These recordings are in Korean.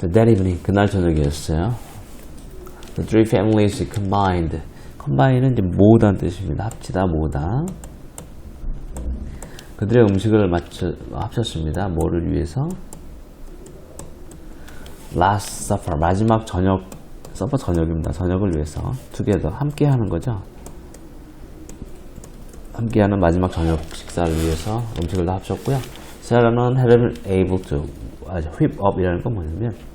That evening, 그날 저녁이었어요. The three families combined. combine은 이제 모으다는 뜻입니다. 합치다, 모으다. 그들의 음식을 맞춰, 합쳤습니다. 뭐를 위해서? Last supper, 마지막 저녁, supper 저녁입니다. 저녁을 위해서. together, 함께 하는 거죠. 함께하는 마지막 저녁 식사를 위해서 음식을 다 합쳤고요. Sarah는 had been able to 아주 whip up이라는 건 뭐냐면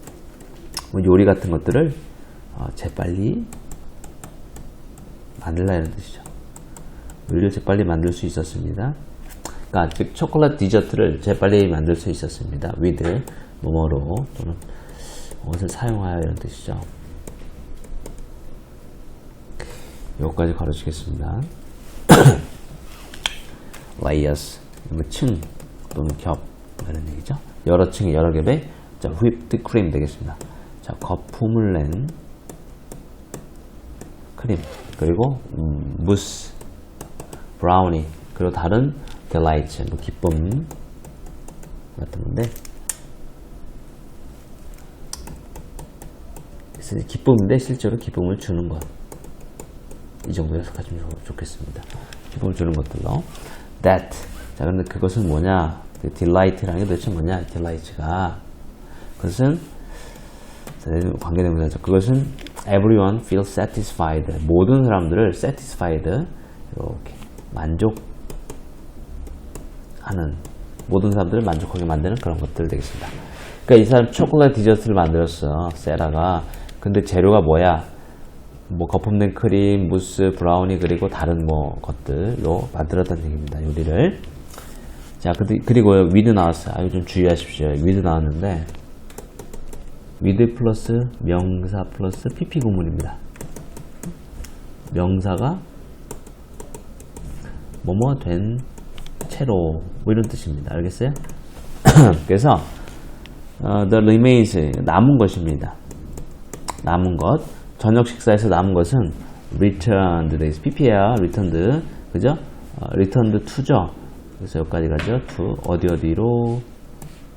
뭐 요리 같은 것들을 어, 재빨리 만들라 이런 뜻이죠. 요리를 재빨리 만들 수 있었습니다. 그러니까 즉 초콜릿 디저트를 재빨리 만들 수 있었습니다. with 뭐뭐로 또는 무엇을 사용하여 이런 뜻이죠. 여기까지 가르치겠습니다. layers 뭐 층 또는 겹 이런 얘기죠. 여러 층의 여러 겹의 자, whipped cream 되겠습니다. 자, 거품을 낸 크림 그리고 음, 무스 브라우니 그리고 다른 델라이트 뭐 기쁨 같은 건데 기쁨인데 실제로 기쁨을 주는 것. 이 정도 해석하시면 좋- 좋겠습니다. 기쁨을 주는 것들로. That. 자, 근데 그것은 뭐냐? 그 delight라는 게 도대체 뭐냐? delight가. 그것은, 자, 관계대명사죠. 그것은 everyone feels satisfied. 모든 사람들을 satisfied. 이렇게 만족하는, 모든 사람들을 만족하게 만드는 그런 것들 되겠습니다. 그러니까 이 사람 초콜릿 디저트를 만들었어. 세라가. 근데 재료가 뭐야? 뭐 거품된 크림, 무스, 브라우니 그리고 다른 뭐 것들로 만들었다는 얘기입니다. 요리를. 자, 그리고 위드 나왔어요. 아유 좀 주의하십시오. 위드 나왔는데 위드 플러스 명사 플러스 PP 구문입니다. 명사가 뭐뭐 된 채로 뭐 이런 뜻입니다. 알겠어요? 그래서 어, the remains 남은 것입니다. 남은 것 저녁 식사에서 남은 것은 returned 돼 있어. PP야 returned 그죠? 어, returned to죠. 그래서 여기까지 가죠. to 어디 어디로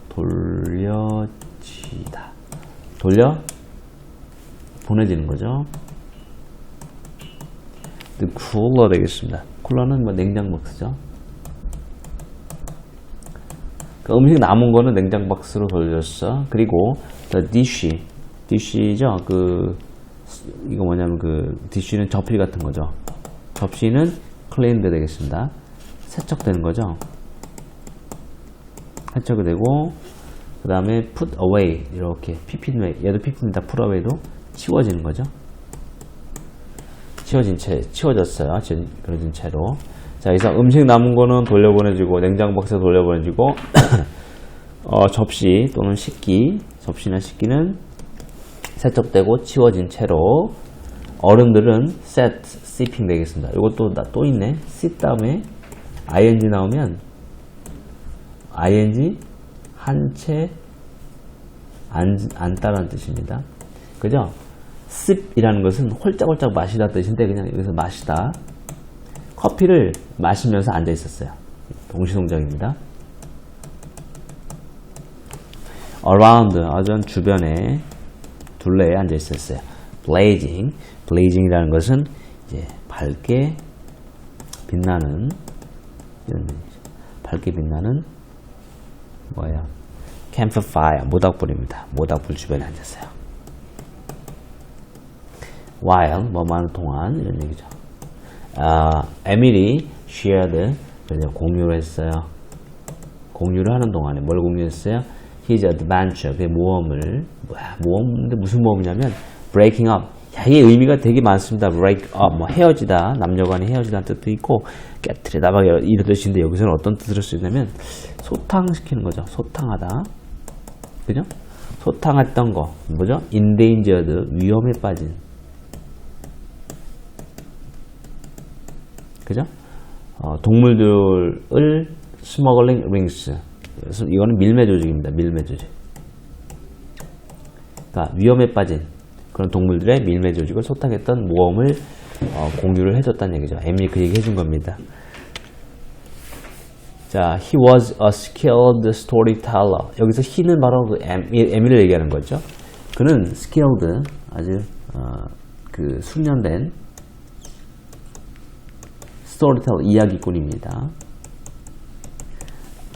돌려지다. 돌려 보내지는 거죠. cooler 되겠습니다. 쿨러는 뭐 냉장 박스죠. 그 음식 남은 거는 냉장 박스로 돌렸어. 그리고 the dish, dish죠. 그 이거 뭐냐면 그 dish는 접시 같은 거죠. 접시는 cleaned 되겠습니다. 세척되는 거죠. 세척이 되고 그 다음에 put away 이렇게 pp는 얘도 pp입니다. put away도 치워지는 거죠. 치워진 채, 치워졌어요. 그려진 채로. 자, 여기서 음식 남은 거는 돌려보내주고, 냉장 박스에 돌려보내주고, 어, 접시 또는 식기, 접시나 식기는 세척되고 치워진 채로, 어른들은 set, sipping 되겠습니다. 이것도 나 또 있네. sit 다음에 ing 나오면, ing 한채 안, 안다라는 뜻입니다. 그죠? sip이라는 것은 홀짝홀짝 마시다 뜻인데 그냥 여기서 마시다. 커피를 마시면서 앉아 있었어요. 동시동작입니다. around 아전 주변에 둘레에 앉아 있었어요. blazing blazing이라는 것은 이제 밝게 빛나는. 밝게 빛나는 뭐야? Campfire 모닥불입니다. 모닥불 주변에 앉았어요. while 뭐만 동안 이런 얘기죠. 아, 에밀이 shared 공유를 했어요. 공유를 하는 동안에 뭘 공유했어요? His adventure 그 모험을 모험인데 무슨 모험이냐면 breaking up 야, 이 의미가 되게 많습니다. break up 뭐 헤어지다 남녀간이 헤어지다는 뜻도 있고 깨트리다 막 이런 뜻인데 여기서는 어떤 뜻으로 쓰냐면 소탕시키는 거죠. 소탕하다 그죠? 소탕했던 거 뭐죠? endangered 위험에 빠진 그죠? 어, 동물들을 스머글링 링스 이거는 밀매 조직입니다. 밀매 조직. 그러니까 위험에 빠진 그런 동물들의 밀매 조직을 소탕했던 모험을 어, 공유를 해줬다는 얘기죠. 에밀이 그 얘기 해준 겁니다. 자, 자, he was a skilled storyteller. 여기서 he는 바로 그 에미- 에미를 얘기하는 거죠. 그는 skilled, 아주 어, 그 숙련된 storyteller 이야기꾼입니다.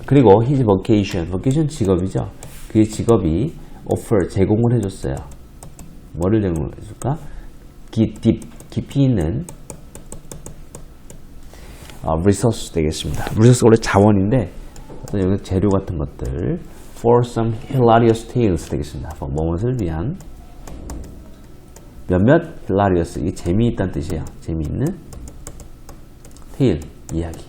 그리고 his vocation, vocation 직업이죠. 그의 직업이 offer 제공을 해줬어요. 뭐를 제공해줄까? 기, 딥, 깊이 있는 어, resource 되겠습니다. resource 원래 자원인데 여기 재료 같은 것들 for some hilarious tales 되겠습니다. 무엇을 위한 몇몇 hilarious 이게 재미있다는 뜻이에요. 재미있는 tale 이야기.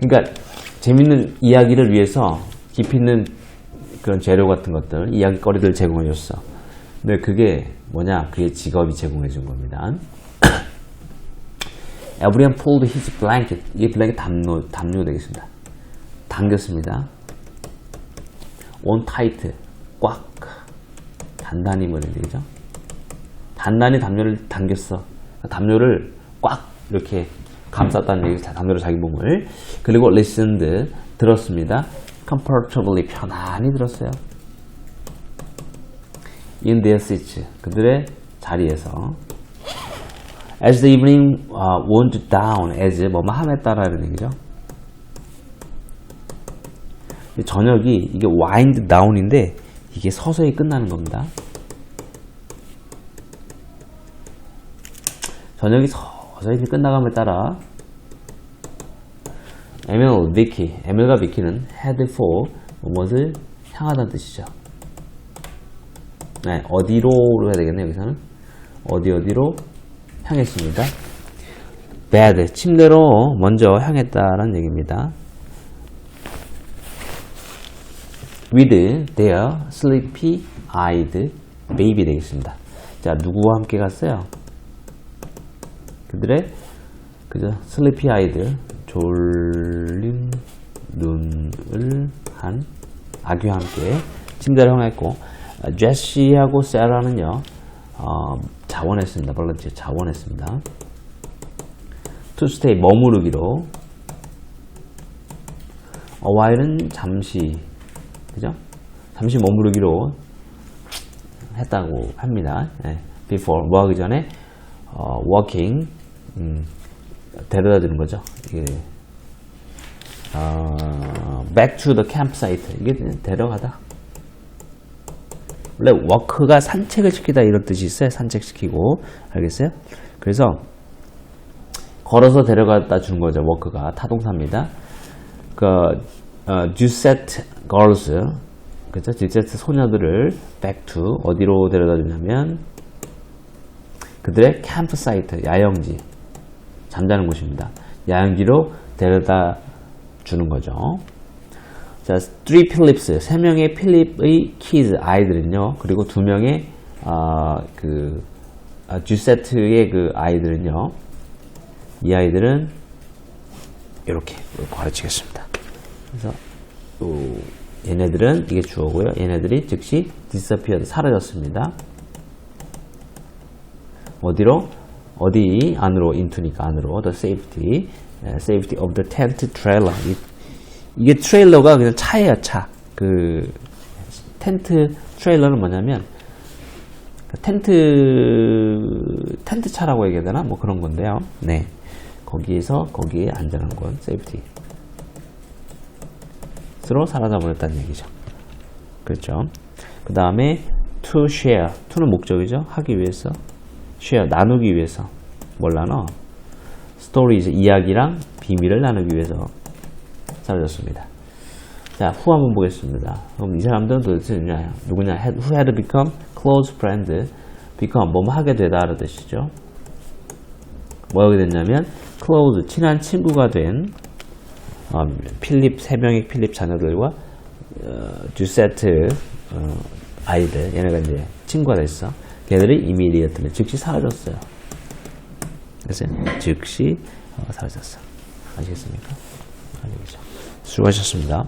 그러니까 재밌는 이야기를 위해서 깊이 있는 그런 재료 같은 것들, 이야기거리들 제공해 줬어. 근데 그게 뭐냐? 그의 직업이 제공해 준 겁니다. Everyone pulled his blanket. 이게 블랭켓 담요, 담요 되겠습니다. 당겼습니다. on tight. 꽉. 단단히 뭐라 되죠? 단단히 담요를 당겼어. 담요를 꽉 이렇게 감쌌다는 얘기, 담요를 자기 몸을. 그리고 listened. 들었습니다. comfortably. 편안히 들었어요. in their seats. 그들의 자리에서. As the evening uh, wound down, as 뭐뭐 함에 따라는 얘기죠. 저녁이 이게 wind down인데 이게 서서히 끝나는 겁니다. 저녁이 서서히 끝나감에 따라 에밀, 비키, 에밀과 비키는 head for 무엇을 향하다는 뜻이죠. 네, 어디로로 해야 되겠네요. 여기서는 어디 어디로 향했습니다. bed, 침대로 먼저 향했다라는 얘기입니다. with their sleepy eyed baby 되겠습니다. 자, 누구와 함께 갔어요? 그들의 그죠? sleepy eyed 졸린 눈을 한 아기와 함께 침대를 향했고 어, 제시하고 세라는요 어, 자원했습니다. 벌런티 자원했습니다. stay 머무르기로 while은 잠시 그죠? 잠시 머무르기로 했다고 합니다. 네. before 뭐 하기 전에 어, walking 음, 데려다 주는 거죠. 이게 어, back to the campsite 이게 데려가다. 원래 워크가 산책을 시키다 이런 뜻이 있어요. 산책시키고 알겠어요? 그래서 걸어서 데려갔다 주는 거죠. 워크가 타동사입니다. 그 어, 주세트 girls 그죠? 주세트 소녀들을 to 어디로 데려다 주냐면 그들의 캠프 사이트 야영지 잠자는 곳입니다. 야영지로 데려다 주는 거죠. 자, three Philips 세 명의 필립의 kids 아이들은요. 그리고 두 명의 어, 그 아, 주세트의 그 아이들은요. 이 아이들은 이렇게 가르치겠습니다. 그래서 또 얘네들은 이게 주어고요. 얘네들이 즉시 disappeared 사라졌습니다. 어디로? 어디 안으로 into니까 안으로 the safety 예, safety of the tent trailer 이, 이게 트레일러가 그냥 차예요 차. 그 텐트 트레일러는 뭐냐면 그 텐트 텐트 차라고 얘기해야 되나 뭐 그런 건데요. 네 거기에서 거기에 안전한 건 세이프티 스로 사라져 버렸다는 얘기죠. 그렇죠. 그 다음에 to share to는 목적이죠. 하기 위해서 share 나누기 위해서 뭘 나눠? 스토리즈 이야기랑 비밀을 나누기 위해서 사라졌습니다. 자, 후 한번 보겠습니다. 그럼 이 사람들은 도대체 누구냐? 누구냐? Who had become close friend, become 뭐뭐 하게 되다 라는 뜻이죠. 뭐 하게 됐냐면 close 친한 친구가 된 어, 필립 세 명의 필립 자녀들과 어, 주세트 어, 아이들 얘네가 이제 친구가 됐어. 걔들이 이미디어트는 즉시 사라졌어요. 그래서 즉시 어, 사라졌어. 아시겠습니까? 수고하셨습니다.